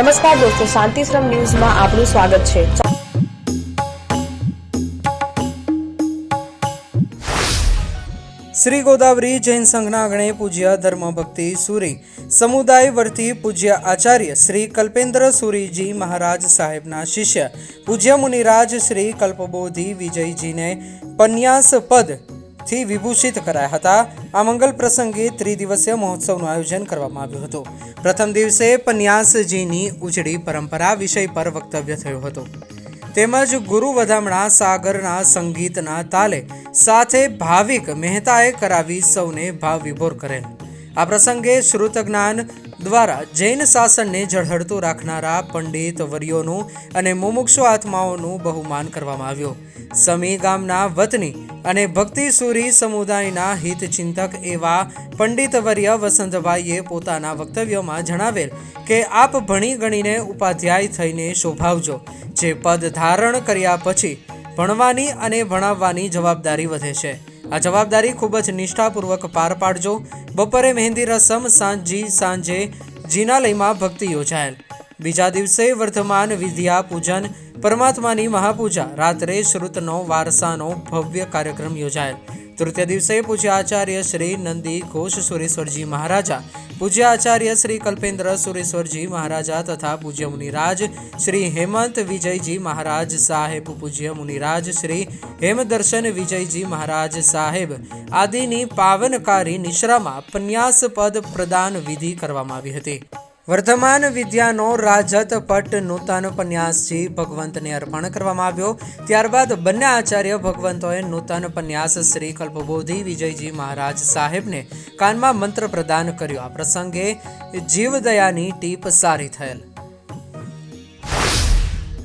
નમસ્કાર દોસ્તો શાંતિશ્રમ ન્યૂઝમાં આપનું સ્વાગત છે. શ્રી ગોદાવરી જૈન સંઘના આંગણે પૂજ્ય ધર્મભક્તિ સુરી સમુદાય વર્તી પૂજ્ય આચાર્ય શ્રી કલ્પેન્દ્ર સુરીજી મહારાજ સાહેબના શિષ્ય પૂજ્ય મુનિરાજ શ્રી કલ્પબોધિ વિજયજીને પન્યાસ પદ થી વિભૂષિત કરાયા હતા. આ મંગલ પ્રસંગે ત્રિદિવસીય મહોત્સવનું આયોજન કરવામાં આવ્યું હતું. પ્રથમ દિવસે પન્યાસજીની ઉજળી પરંપરા વિષય પર વક્તવ્ય થયું હતું. તેમજ ગુરુ વધામણા સાગરના સંગીતના તાલે સાથે ભાવિક મહેતાએ કરાવી સૌને ભાવ વિભોર કરેલ. આ પ્રસંગે શ્રુત જ્ઞાન દ્વારા જૈન શાસનને ઝળહળતું રાખનારા પંડિત વર્યોનું અને મુમુક્ષુ આત્માઓનું બહુમાન કરવામાં આવ્યું. સમી ગામના વતની અને ભક્તિસુરી સમુદાયના હિતચિંતક એવા પંડિતવર્ય વસંતભાઈએ પોતાના વક્તવ્યમાં જણાવેલ કે, આપ ભણી ગણીને ઉપાધ્યાય થઈને શોભાવજો, જે પદ ધારણ કર્યા પછી ભણવાની અને ભણાવવાની જવાબદારી વધે છે. આ જવાબદારી ખૂબ જ નિષ્ઠાપૂર્વક પાર પાડજો. બપોરે મહેંદી રસમ, સાંજી સાંજે જીનાલયમાં ભક્તિ યોજાયેલ. બીજા દિવસે વર્ધમાન વિદ્યા પૂજન પરમાત્માની મહાપૂજા. રાત્રે શ્રુતનો વારસાનો ભવ્ય કાર્યક્રમ યોજાયેલ તૃતીય દિવસે પૂજ્ય આચાર્ય શ્રી નંદી ઘોષ સુરેશ્વરજી મહારાજા, પૂજ્ય આચાર્ય શ્રી કલ્પેન્દ્ર સુરેશ્વરજી મહારાજા તથા પૂજ્ય મુનિરાજ શ્રી હેમંત વિજયજી મહારાજ સાહેબ, પૂજ્ય મુનિરાજ શ્રી હેમદર્શન વિજયજી મહારાજ સાહેબ આદિની પાવનકારી નિશ્રામાં પન્યાસ પદ પ્રદાન વિધિ કરવામાં આવી હતી. વર્ધમાન વિદ્યાનો રાજત પટ નૂતન પન્યાસજી ભગવંતને અર્પણ કરવામાં આવ્યો. ત્યારબાદ બંને આચાર્ય ભગવંતોએ નૂતન પન્યાસ શ્રી કલ્પબોધિ વિજયજી મહારાજ સાહેબને કાનમાં મંત્ર પ્રદાન કર્યો. આ પ્રસંગે જીવદયાની ટીપ સારી થયેલ.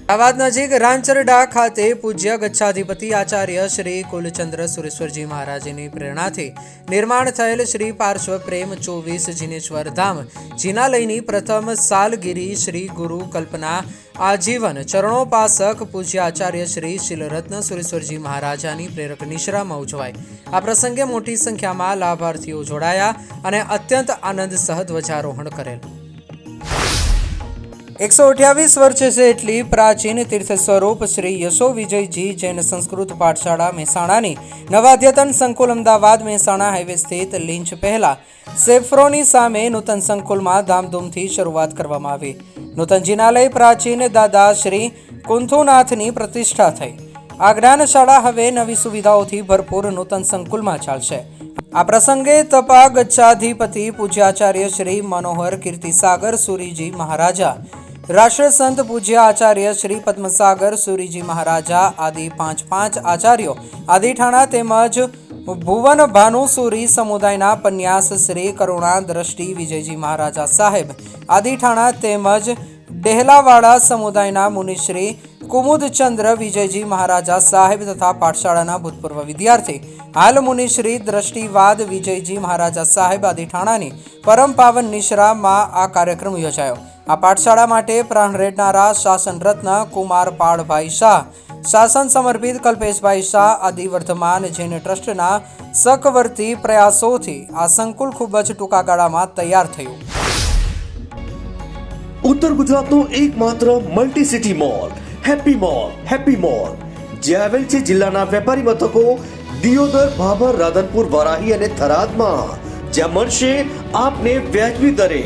અમદાવાદ નજીક રાંચરડા ખાતે પૂજ્ય ગચ્છાધિપતિ આચાર્ય શ્રી કુલચંદ્ર સુરેશ્વરજી મહારાજની પ્રેરણાથી નિર્માણ થયેલ શ્રી પાર્શ્વ પ્રેમ ચોવીસ જીનેશ્વર ધામ જિનાલયની પ્રથમ સાલગીરી શ્રી ગુરુ કલ્પના આજીવન, ચરણોપાસક પૂજ્ય આચાર્ય શ્રી શિલરત્ન સુરેશ્વરજી મહારાજાની પ્રેરક નિશ્રામાં ઉજવાય. આ પ્રસંગે મોટી સંખ્યામાં લાભાર્થીઓ જોડાયા અને અત્યંત આનંદ સહ ધ્વજારોહણ કરેલ. એકસો અઠ્યાવીસ વર્ષ એટલી પ્રાચીન તીર્થ સ્વરૂપ શ્રી યશો વિજયજી, જૈન સંસ્કૃત પાઠશાળા મહેસાણાની નવાદ્યતન સંકુલ અમદાવાદ મહેસાણા હાઈવે સ્થિત લિંચ પહેલા સેફ્રોની સામે નૂતન સંકુલમાં ધામધૂમથી શરૂઆત કરવામાં આવી. નૂતન જિનાલય પ્રાચીન દાદા શ્રી કુંથુનાથની પ્રતિષ્ઠા થઈ. આ જ્ઞાનશાળા હવે નવી સુવિધાઓથી ભરપૂર નૂતન સંકુલમાં ચાલશે. આ પ્રસંગે તપા ગચ્છાધિપતિ પૂજ્યાચાર્ય શ્રી મનોહર કીર્તિસાગર, સુરીજી મહારાજા રાષ્ટ્ર સંત પૂજ્ય આચાર્ય શ્રી પદ્મસાગર સુરીજી મહારાજા આદિ પાંચ પાંચ આચાર્યો આદિઠાણા તેમજ ભુવન ભાનુસુરી સમુદાયના પન્યાસ શ્રી કરુણા દ્રષ્ટિ વિજયજી મહારાજા સાહેબ આદિઠાણા તેમજ ડેહલાવાડા સમુદાયના મુનિશ્રી કુમુદચંદ્ર વિજયજી મહારાજા સાહેબ તથા પાઠશાળાના ભૂતપૂર્વ વિદ્યાર્થી, હાલ મુનિશ્રી દ્રષ્ટિવાદ વિજયજી મહારાજા સાહેબ આદિઠાણાની પરમ પાવન નિશ્રામાં આ કાર્યક્રમ યોજાયો. આ પાઠશાળા માટે પ્રાણ રેડનારા શાસન રત્ન કુમાર પાળભાઈ શાહ, શાસન સમર્પિત કલ્પેશભાઈ શાહ આદિ વર્ધમાન જૈન ટ્રસ્ટના સકવર્તી પ્રયાસોથી આ સંકુલ ખૂબ જ ટૂંકા ગાળામાં તૈયાર થયું. ઉત્તર ગુજરાતનો એકમાત્ર multi city mall happy mall happy mall જે આવેલ છે જિલ્લાના વેપારી મથકો દિયોદર, ભાભર, રાધનપુર, વરાહી અને થરાદમાં. જ્યાં મળશે આપને વ્યાજબી દરે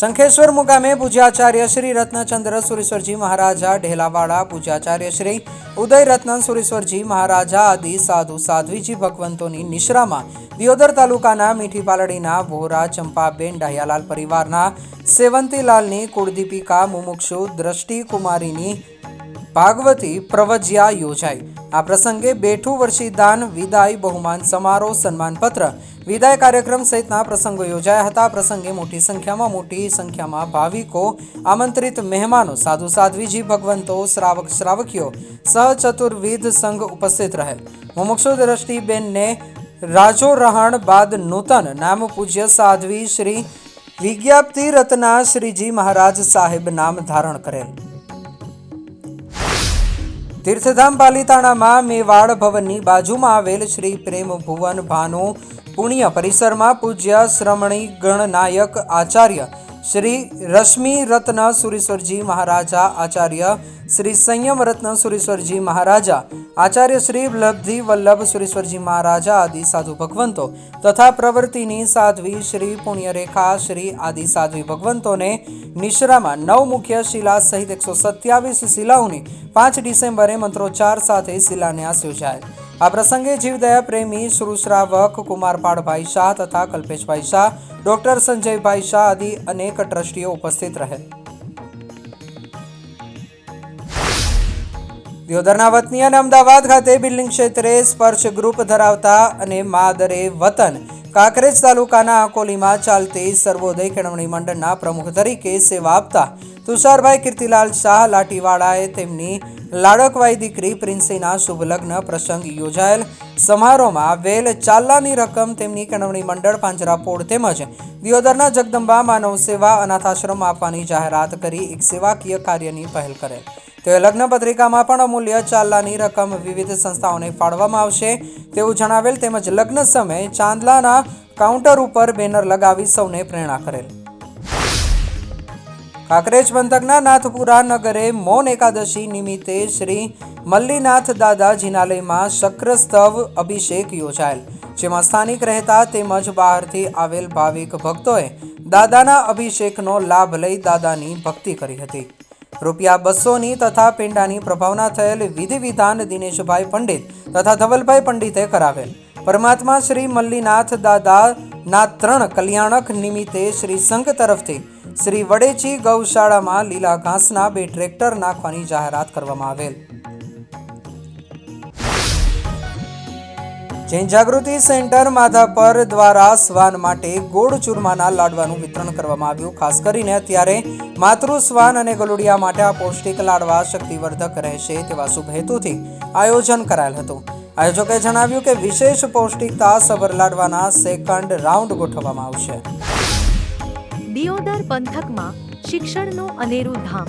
શંખેશ્વર મુકામે પૂજ્યાચાર્ય શ્રી રત્નચંદ્ર સુરેશ્વરજી મહારાજા ઢેલાવાડા પૂજ્યાચાર્ય શ્રી ઉદય રત્ન સુરેશ્વરજી મહારાજા આદિ સાધુ સાધ્વીજી ભગવંતોની નિશ્રામાં દિયોદર તાલુકાના મીઠી પાલડીના વોરા ચંપાબેન ડાહ્યાલાલ પરિવારના સેવંતીલાલની કુળદીપિકા મુમુક્ષુ દ્રષ્ટિ કુમારીની ભાગવતી પ્રવજ્યા યોજાઈ. આ પ્રસંગે બેઠું વર્ષી દાન, વિદાય, બહુમાન, સમારોહ, સન્માનપત્ર, વિદાય કાર્યક્રમ સહિતના પ્રસંગો યોજાયા હતા. પ્રસંગે મોટી સંખ્યામાં મોટી સંખ્યામાં ભાવિકો, આમંત્રિત મહેમાનો, સાધુ સાધ્વીજી, ભગવંતો, શ્રાવક શ્રાવકીઓ, સહચતુર્વિધ સંઘ ઉપસ્થિત રહેલ મુમુક્ષુ દ્રષ્ટિબેનને રાજો રહાણ બાદ નૂતન નામ પૂજ્ય સાધ્વી શ્રી વિજ્ઞાપ્તિ રત્ના શ્રીજી મહારાજ સાહેબ નામ ધારણ કરેલ. તીર્થધામ પાલિતાણામાં મેવાડ ભવનની બાજુમાં આવેલ શ્રી પ્રેમ ભુવન ભાનુ પુણ્ય પરિસરમાં પૂજ્ય શ્રમણી ગણનાયક આચાર્ય શ્રી રશ્મિ રત્ન સુરેશ્વરજી મહારાજા, આચાર્ય શ્રી સંયમ રત્ન સુરેશ્વરજી મહારાજા, આચાર્ય શ્રી લબ્ધિ વલ્લભ સુરેશ્વરજી મહારાજા આદિ સાધુ ભગવંતો તથા પ્રવૃત્તિની સાધ્વી શ્રી પુણ્યરેખા શ્રી આદિ સાધ્વી ભગવંતોને નિશ્રામાં નવ મુખ્ય શિલા સહિત એકસો સત્યાવીસ શિલાઓની પાંચ ડિસેમ્બરે મંત્રોચ્ચાર સાથે શિલાન્યાસ યોજાય. આ પ્રસંગે જીવદયા પ્રેમી શ્રુશ્રાવક કુમારપાળભાઈ શાહ તથા કલ્પેશભાઈ શાહ, ડોક્ટર સંજયભાઈ શાહ આદિ અનેક ટ્રસ્ટીઓ ઉપસ્થિત રહેલ. દિયોદરના વતની અને અમદાવાદ ખાતે બિલ્ડિંગ ક્ષેત્રે સ્પર્શ ગ્રુપ ધરાવતા અને માદરે વતન કાંકરેજ તાલુકાના આકોલીમાં ચાલતી સર્વોદય કેળવણી મંડળના પ્રમુખ તરીકે સેવા આપતા તુષારભાઈ કીર્તિલાલ શાહ લાઠીવાળાએ તેમની લાડકવાઈ દીકરી પ્રિન્સીના શુભ લગ્ન પ્રસંગ યોજાયેલ સમારોહમાં વેલ ચાલ્લાની રકમ તેમની કેળવણી મંડળ પાંજરાપોળ તેમજ દિયોદરના જગદંબા માનવ સેવા અનાથાશ્રમ આપવાની જાહેરાત કરી એક સેવાકીય કાર્યની પહેલ કરેલ. તેઓએ લગ્ન પત્રિકામાં પણ અમૂલ્ય ચાંદલાની રકમ વિવિધ સંસ્થાઓને ફાળવવામાં આવશે. તેવું જણાવેલ તેમજ લગ્ન સમયે ચાંદલાના કાઉન્ટર ઉપર બેનર લગાવી સૌને પ્રેરણા કરેલ. કાંકરેજ પંથકના નાથપુરા નગરે મૌન એકાદશી નિમિત્તે શ્રી મલ્લીનાથ દાદા જિનાલયમાં શક્રસ્તવ અભિષેક યોજાયેલ, જેમાં સ્થાનિક રહેતા તેમજ બહારથી આવેલ ભાવિક ભક્તોએ દાદાના અભિષેકનો લાભ લઈ દાદાની ભક્તિ કરી હતી. રૂપિયા બસોની તથા પેંડાની પ્રભાવના થયેલ વિધિ વિધાન દિનેશભાઈ પંડિત તથા ધવલભાઈ પંડિતે કરાવેલ. પરમાત્મા શ્રી મલ્લીનાથ દાદા ના ત્રણ કલ્યાણક નિમિત્તે શ્રી સંઘ તરફથી શ્રી વડેચી ગૌશાળામાં લીલા ઘાસના બે ટ્રેક્ટર નાખવાની જાહેરાત કરવામાં આવેલ. જૈન જાગૃતિ સેન્ટર માધાપર દ્વારા શ્વાન માટે ગોળ ચૂરમાના લાડવાનું વિતરણ કરવામાં આવ્યું. ખાસ કરીને અત્યારે માતૃ શ્વાન અને ગલુડિયા માટે આ પૌષ્ટિક લાડવા શક્તિવર્ધક રહેશે તેવા શુભ હેતુથી આયોજન કરાયેલ હતું. આયોજકે જણાવ્યું કે વિશેષ પૌષ્ટિકતા સબર લાડવાના સેકન્ડ રાઉન્ડ ગોઠવવામાં આવશે. દિયોદર પંથકમાં શિક્ષણનું અનેરું ધામ.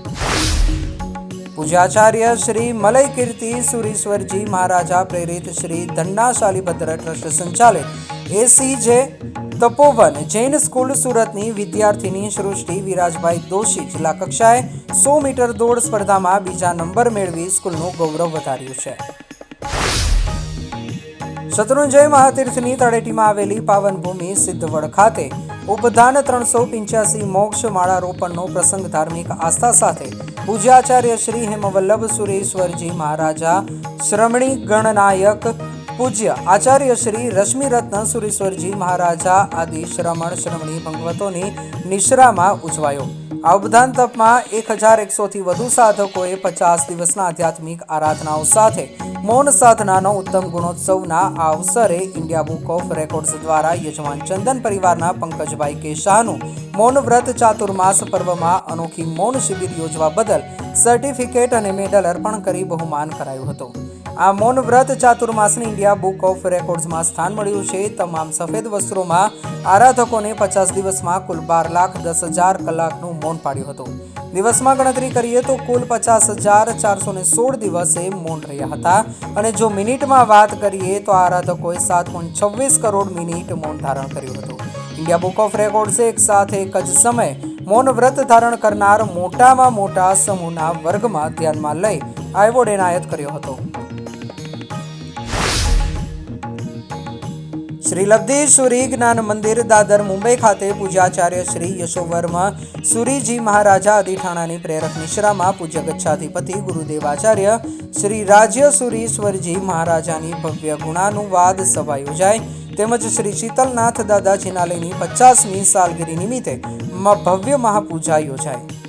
પૂજાચાર્ય શ્રી મલય કીર્તિ સુરેશ્વરજી મહારાજા પ્રેરિત શ્રી ધંડાશાલી ભદ્ર ટ્રસ્ટ સંચાલિત એસી જે તપોવન જૈન સ્કૂલ સુરતની વિદ્યાર્થીની સૃષ્ટિ વિરાજભાઈ દોશી જિલ્લા કક્ષાએ સો મીટર દોડ સ્પર્ધામાં બીજા નંબર મેળવી સ્કૂલનું ગૌરવ વધાર્યું છે. શત્રુંજય મહાતીર્થની તળેટીમાં આવેલી પાવનભૂમિ સિદ્ધવડ ખાતે ઉપધાન ત્રણસો પિંચ્યાસી મોક્ષ માળા રોપણનો પ્રસંગ ધાર્મિક આસ્થા સાથે પૂજ્યાચાર્ય શ્રી હેમવલ્લભ સુરેશ્વરજી મહારાજા, શ્રમણી ગણનાયક, પૂજ્ય આચાર્ય શ્રી રશ્મિરત્ન સુરેશ્વરજી મહારાજા આદિ શ્રમણ શ્રમણી ભગવતોની નિશ્રામાં ઉજવાયો. આ ઉપધાન એક હજાર એકસોથી વધુ સાધકોએ પચાસ દિવસના આધ્યાત્મિક આરાધનાઓ સાથે મૌન સાધનાનો ઉત્તમ ગુણોત્સવના આ અવસરે ઇન્ડિયા બુક ઓફ રેકોર્ડ્સ દ્વારા યજમાન ચંદન પરિવારના પંકજભાઈ કે શાહનું મૌન વ્રત ચાતુર્માસ પર્વમાં અનોખી મૌન શિબિર યોજવા બદલ સર્ટિફિકેટ અને મેડલ અર્પણ કરી બહુમાન કરાયું હતું. આ મૌન વ્રત ચાતુર્માસની ઇન્ડિયા બુક ઓફ રેકોર્ડ્સમાં સ્થાન મળ્યું છે. તમામ સફેદ વસ્ત્રોમાં આરાધકોને પચાસ દિવસમાં કુલ બાર લાખ દસ હજાર કલાકનું મૌન પાડ્યું હતું. દિવસમાં ગણતરી કરીએ તો કુલ પચાસ હજાર ચારસો ને સોળ દિવસે મૌન રહ્યા હતા. અને જો મિનિટમાં વાત કરીએ તો આરાધકોએ સાત પોઈન્ટ છવ્વીસ કરોડ મિનિટ મૌન ધારણ કર્યું હતું. ઇન્ડિયા બુક ઓફ રેકોર્ડ્સે એક સાથે એક જ સમયે મૌન વ્રત ધારણ કરનાર મોટામાં મોટા સમૂહના વર્ગમાં ધ્યાનમાં લઈ આ એનાયત કર્યો હતો. શ્રી લબ્ધેશ્વરી જ્ઞાન મંદિર, દાદર, મુંબઈ ખાતે પૂજાચાર્ય શ્રી યશોવર્મા, સુરીજી મહારાજા અધિઠાણાની પ્રેરક નિશ્રામાં પૂજ્ય ગચ્છાધિપતિ ગુરુદેવાચાર્ય શ્રી રાજ્ય સુરીશ્વરજી મહારાજાની ભવ્ય ગુણાનુવાદ સભા યોજાય. તેમજ શ્રી શીતલનાથ દાદા જિનાલયની પચાસમી સાલગીરી નિમિત્તે ભવ્ય મહાપૂજા યોજાઈ